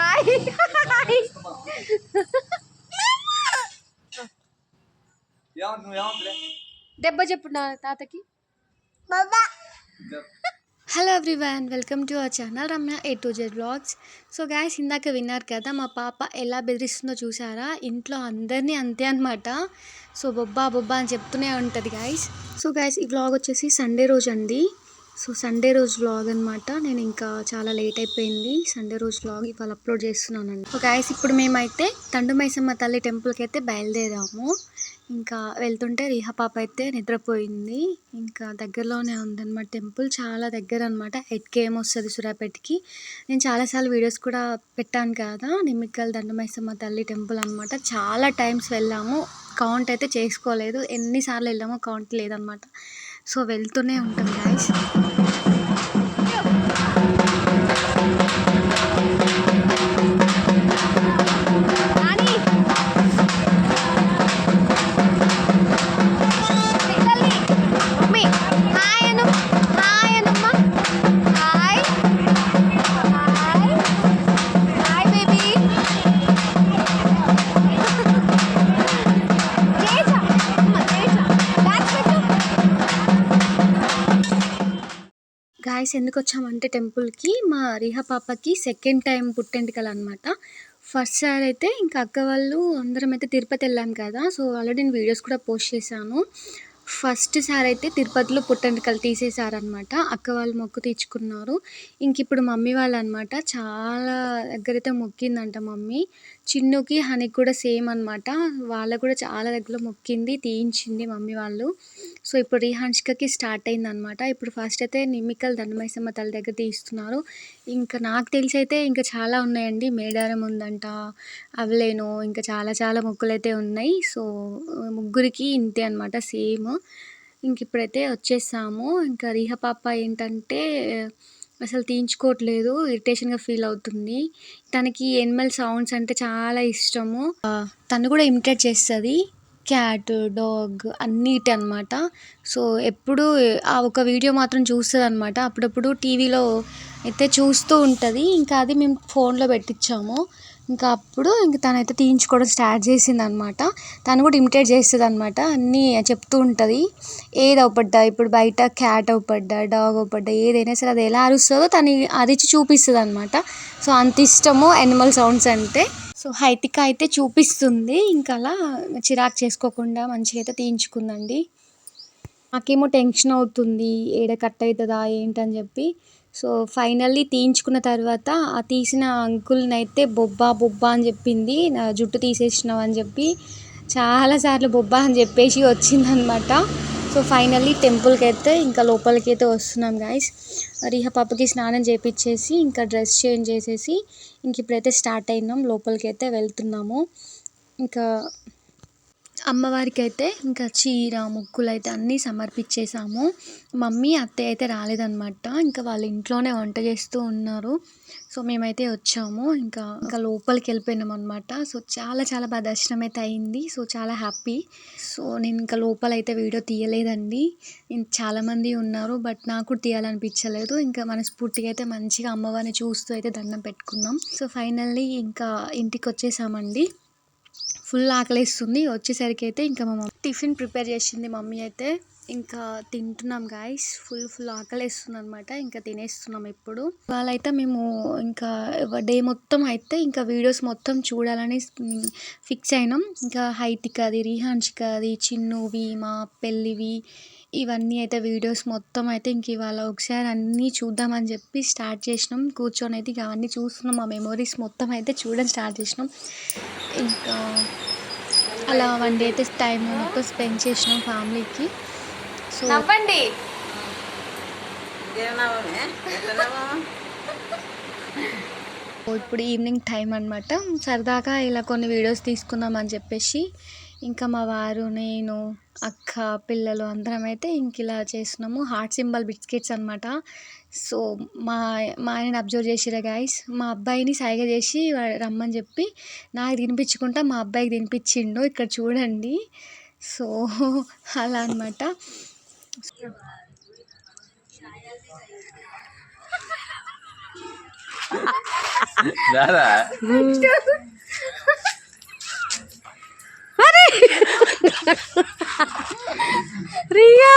Hi hi దెబ్బ చెప్పు నా తాతకి. Hello everyone welcome to our channel Ramya A to Z blogs so guys ఇందాక విన్నారు కదా మా పాప ఎలా బెదిరిస్తుందో చూసారా? ఇంట్లో అందరినీ అంతే అనమాట సో బొబ్బా బొబ్బా అని చెప్తూనే ఉంటుంది గాయస్ సో గాయస్ ఈ బ్లాగ్ వచ్చేసి సండే రోజు అండి సో సండే రోజు వ్లాగ్ అనమాట నేను ఇంకా చాలా లేట్ అయిపోయింది. సండే రోజు వ్లాగ్ ఇవాళ అప్లోడ్ చేస్తున్నానండి. ఒక గాయస్ ఇప్పుడు మేమైతే తండు మైసమ్మ తల్లి టెంపుల్కి అయితే బయలుదేరాము. ఇంకా వెళ్తుంటే రీహా పాప అయితే నిద్రపోయింది. ఇంకా దగ్గరలోనే ఉందన్నమాట టెంపుల్ చాలా దగ్గర అనమాట ఎట్కేం వస్తుంది సూర్యాపేటకి. నేను చాలాసార్లు వీడియోస్ కూడా పెట్టాను కదా. నిమ్మిక్కల్ దండమైసమ్మ తల్లి టెంపుల్ అనమాట చాలా టైమ్స్ వెళ్ళాము. కౌంట్ అయితే చేసుకోలేదు. ఎన్నిసార్లు వెళ్ళామో కౌంట్ లేదనమాట సో వెళ్తూనే ఉంటాం గాయస్ గాయస్ ఎందుకు వచ్చామంటే టెంపుల్కి మా రిహ పాపకి సెకండ్ టైం పుట్టెంటుకలు అనమాట ఫస్ట్ సార్ అయితే ఇంకా అక్క వాళ్ళు అందరం అయితే తిరుపతి వెళ్ళాం కదా సో ఆల్రెడీ నేను వీడియోస్ కూడా పోస్ట్ చేశాను. ఫస్ట్ సార్ అయితే తిరుపతిలో పుట్టెంటుకలు తీసేశారనమాట అక్క వాళ్ళు మొక్కు తీర్చుకున్నారు. ఇంక ఇప్పుడు మమ్మీ వాళ్ళు అనమాట చాలా దగ్గరైతే మొక్కిందంట మమ్మీ. చిన్నుకి హనీకి కూడా సేమ్ అనమాట వాళ్ళకు కూడా చాలా దగ్గర మొక్కింది తీయించింది మమ్మీ వాళ్ళు. సో ఇప్పుడు రీహాన్షికకి స్టార్ట్ అయింది అనమాట ఇప్పుడు ఫస్ట్ అయితే నిమ్మికల్ దండమైసమ్మ తల్లి దగ్గర తీస్తున్నారు. ఇంకా నాకు తెలిసి అయితే ఇంకా చాలా ఉన్నాయండి. మేడారం ఉందంట అవలేను ఇంకా చాలా చాలా ముగ్గులు అయితే ఉన్నాయి. సో ముగ్గురికి ఇంతే అనమాట సేమ్. ఇంక ఇప్పుడైతే వచ్చేసాము. ఇంకా రీహ పాప ఏంటంటే అసలు తీయించుకోవట్లేదు. ఇరిటేషన్గా ఫీల్ అవుతుంది. తనకి ఎనిమల్ సౌండ్స్ అంటే చాలా ఇష్టము. తను కూడా ఇమిటేట్ చేస్తుంది. క్యాట్ డాగ్ అన్నిటి అనమాట సో ఎప్పుడు ఆ ఒక వీడియో మాత్రం చూస్తుంది అనమాట అప్పుడప్పుడు టీవీలో అయితే చూస్తూ ఉంటుంది. ఇంకా అది మేము ఫోన్లో పెట్టించాము ఇంకా అప్పుడు ఇంక తనైతే తీయించుకోవడం స్టార్ట్ చేసింది అనమాట తను కూడా ఇమిటేట్ చేస్తుంది అనమాట అన్నీ చెప్తూ ఉంటుంది. ఏది అవపడ్డా? ఇప్పుడు బయట క్యాట్ అవపడ్డా? డాగ్ అవపడ్డా? ఏదైనా సరే అది ఎలా అరుస్తుందో తను అది ఇచ్చి చూపిస్తుంది అనమాట సో అంత ఇష్టము యానిమల్ సౌండ్స్ అంటే సో హైతిక అయితే చూపిస్తుంది. ఇంకా అలా చిరాకు చేసుకోకుండా మంచిగా అయితే తీయించుకుందండి. నాకేమో టెన్షన్ అవుతుంది. ఏడ కట్ అవుతుందా ఏంటని చెప్పి. సో ఫైనల్లీ తీయించుకున్న తర్వాత ఆ తీసిన అంకుల్ని అయితే బొబ్బా బొబ్బా అని చెప్పింది. నా జుట్టు తీసేసినావు అని చెప్పి చాలాసార్లు బొబ్బా అని చెప్పేసి వచ్చిందనమాట. సో ఫైనల్లీ టెంపుల్కి అయితే ఇంకా లోపలికి అయితే వస్తున్నాం గాయస్ రిహ పాపకి స్నానం చేపించేసి ఇంకా డ్రెస్ చేంజ్ చేసేసి ఇంక ఇప్పుడైతే స్టార్ట్ అయినాం. లోపలికి అయితే వెళ్తున్నాము. ఇంకా అమ్మవారికి అయితే ఇంకా చీర ముగ్గులు అయితే అన్నీ సమర్పించేసాము మమ్మీ అత్తయ్య అయితే రాలేదన్నమాట. ఇంకా వాళ్ళ ఇంట్లోనే వంట చేస్తూ ఉన్నారు. సో మేమైతే వచ్చాము. ఇంకా ఇంకా లోపలికి వెళ్ళిపోయినాం అనమాట సో చాలా చాలా బాగా దర్శనం అయితే అయింది. సో చాలా హ్యాపీ. సో నేను ఇంకా లోపల అయితే వీడియో తీయలేదండి. చాలామంది ఉన్నారు బట్ నాకు కూడా తీయాలనిపించలేదు. ఇంకా మనస్ఫూర్తిగా అయితే మంచిగా అమ్మవారిని చూస్తూ అయితే దండం పెట్టుకున్నాం. సో ఫైనల్లీ ఇంకా ఇంటికి వచ్చేసామండి. ఫుల్ ఆకలేస్తుంది. వచ్చేసరికి అయితే ఇంకా మా మమ్మీ టిఫిన్ ప్రిపేర్ చేసింది మమ్మీ అయితే. ఇంకా తింటున్నాం గాయస్ ఫుల్ ఫుల్ ఆకలేస్తుంది అనమాట ఇంకా తినేస్తున్నాం ఇప్పుడు. వాళ్ళైతే మేము ఇంకా డే మొత్తం అయితే ఇంకా వీడియోస్ మొత్తం చూడాలని ఫిక్స్ అయినాం. ఇంకా హైతికది రిహాన్షికది చిన్నువి మా పెళ్ళివి ఇవన్నీ అయితే వీడియోస్ మొత్తం అయితే ఇంక ఇవాళ ఒకసారి అన్నీ చూద్దామని చెప్పి స్టార్ట్ చేసినాం. కూర్చొని అయితే ఇక అవన్నీ చూస్తున్నాం. మా మెమొరీస్ మొత్తం అయితే చూడడం స్టార్ట్ చేసినాం. ఇంకా అలా వన్ డే అయితే టైం మొత్తం స్పెండ్ చేసినాం ఫ్యామిలీకి నవ్వండి. ఇప్పుడు ఈవినింగ్ టైం అనమాట సరదాగా ఇలా కొన్ని వీడియోస్ తీసుకుందాం అని చెప్పేసి ఇంకా మా వారు నేను అక్క పిల్లలు అందరం అయితే ఇంక ఇలా చేస్తున్నాము. హార్ట్ సింబల్ బిస్కెట్స్ అనమాట సో మా మా ఆయన అబ్జర్వ్ చేసిరా గాయస్. మా అబ్బాయిని సైగ చేసి రమ్మని చెప్పి నాకు తినిపించుకుంటా మా అబ్బాయికి తినిపించిండు. ఇక్కడ చూడండి. సో అలా అనమాట రారా అరే రియా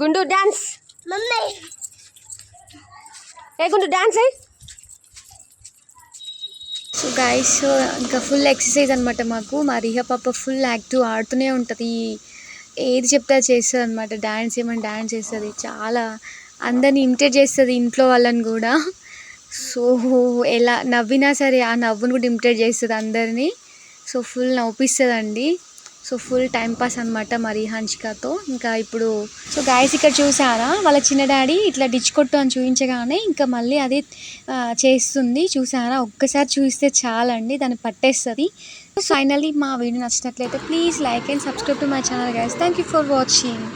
గుండు డాన్స్ ఏ గుండు డాన్స్ అయ్యి సో గైస్ ఇంకా ఫుల్ ఎక్సర్సైజ్ అనమాట మాకు. మా రిహా పాప ఫుల్ యాక్టివ్ ఆడుతూనే ఉంటుంది. ఏది చెప్తే చేస్తుంది అనమాట డ్యాన్స్ ఏమని డ్యాన్స్ చేస్తుంది. చాలా అందరిని ఇమిటేట్ చేస్తుంది ఇంట్లో వాళ్ళని కూడా. సో ఎలా నవ్వినా సరే ఆ నవ్వును కూడా ఇమిటేట్ చేస్తుంది అందరినీ. సో ఫుల్ నవ్విస్తుందండి. సో ఫుల్ టైం పాస్ అనమాట మరి హన్షికతో ఇంకా ఇప్పుడు సో గాయస్ ఇక్కడ చూసారా వాళ్ళ చిన్న డాడీ ఇట్లా డిచ్ కొట్టు అని చూపించగానే ఇంకా మళ్ళీ అది చేస్తుంది. చూసారా? ఒక్కసారి చూస్తే చాలండి దాన్ని పట్టేస్తుంది. ఫైనల్లీ మా వీడియో నచ్చినట్లయితే please like and subscribe to my channel guys thank you for watching